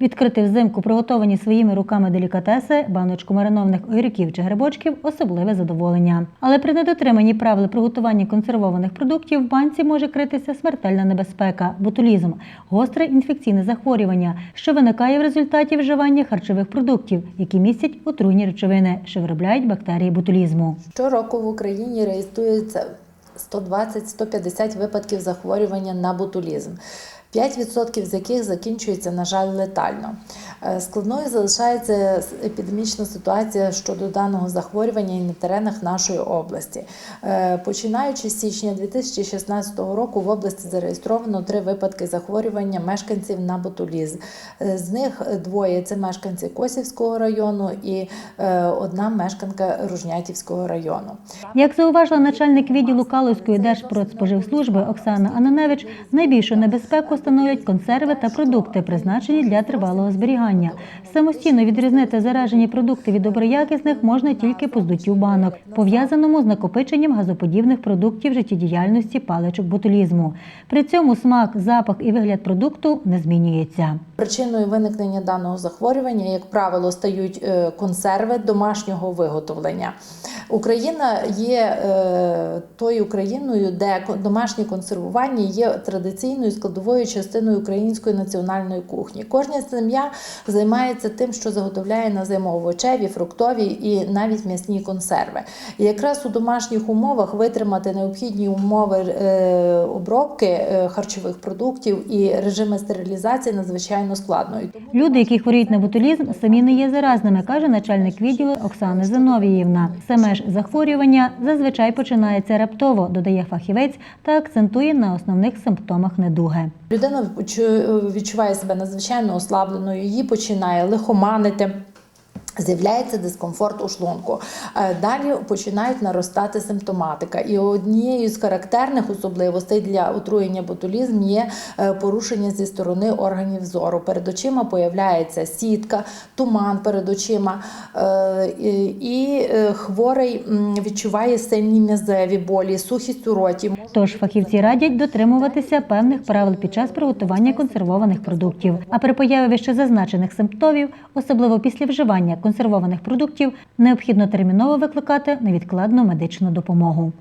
Відкрити взимку приготовані своїми руками делікатеси, баночку маринованих огірків чи грибочків особливе задоволення. Але при недотриманні правил приготування консервованих продуктів в банці може критися смертельна небезпека ботулізм гостре інфекційне захворювання, що виникає в результаті вживання харчових продуктів, які містять отруйні речовини, що виробляють бактерії ботулізму. Щороку в Україні реєструється 120-150 випадків захворювання на ботулізм. 5% з яких закінчується, на жаль, летально. Е, Складною залишається епідемічна ситуація щодо даного захворювання і на теренах нашої області. Е, Починаючи з січня 2016 року в області зареєстровано три випадки захворювання мешканців на ботулізм. Е, З них двоє це мешканці Косівського району і одна мешканка Ружнятівського району. Як зауважила начальник відділу Калузької держпродспоживслужби Оксана Ананевич, найбільшу небезпеку становлять консерви та продукти, призначені для тривалого зберігання. Самостійно відрізнити заражені продукти від доброякісних можна тільки по здуттю банок, пов'язаному з накопиченням газоподібних продуктів життєдіяльності паличок ботулізму. При цьому смак, запах і вигляд продукту не змінюється. Причиною виникнення даного захворювання, як правило, стають е, консерви домашнього виготовлення. Україна є е, тою країною, де домашнє консервування є традиційною складовою частиною української національної кухні. Кожна сім'я займається тим, що заготовляє на зиму овочеві, фруктові і навіть м'ясні консерви. І якраз у домашніх умовах витримати необхідні умови е, обробки е, харчових продуктів і режими стерилізації надзвичайно складно. Люди, які хворіють на ботулізм, самі не є заразними, каже начальник відділу Оксана Зиновіївна. Саме ж захворювання зазвичай починається раптово, додає фахівець та акцентує на основних симптомах недуги. Людина відчуває себе надзвичайно ослабленою, її починає лихоманити. З'являється дискомфорт у шлунку. Е, Далі починають наростати симптоматика. І однією з характерних особливостей для отруєння ботулізм є е, порушення зі сторони органів зору. Перед очима появляється сітка, туман перед очима, Е, і хворий відчуває сильні м'язеві болі, сухість у роті. Тож фахівці радять дотримуватися певних правил під час приготування консервованих продуктів. А при появі вище зазначених симптомів, особливо після вживання консервованих продуктів, необхідно терміново викликати невідкладну медичну допомогу.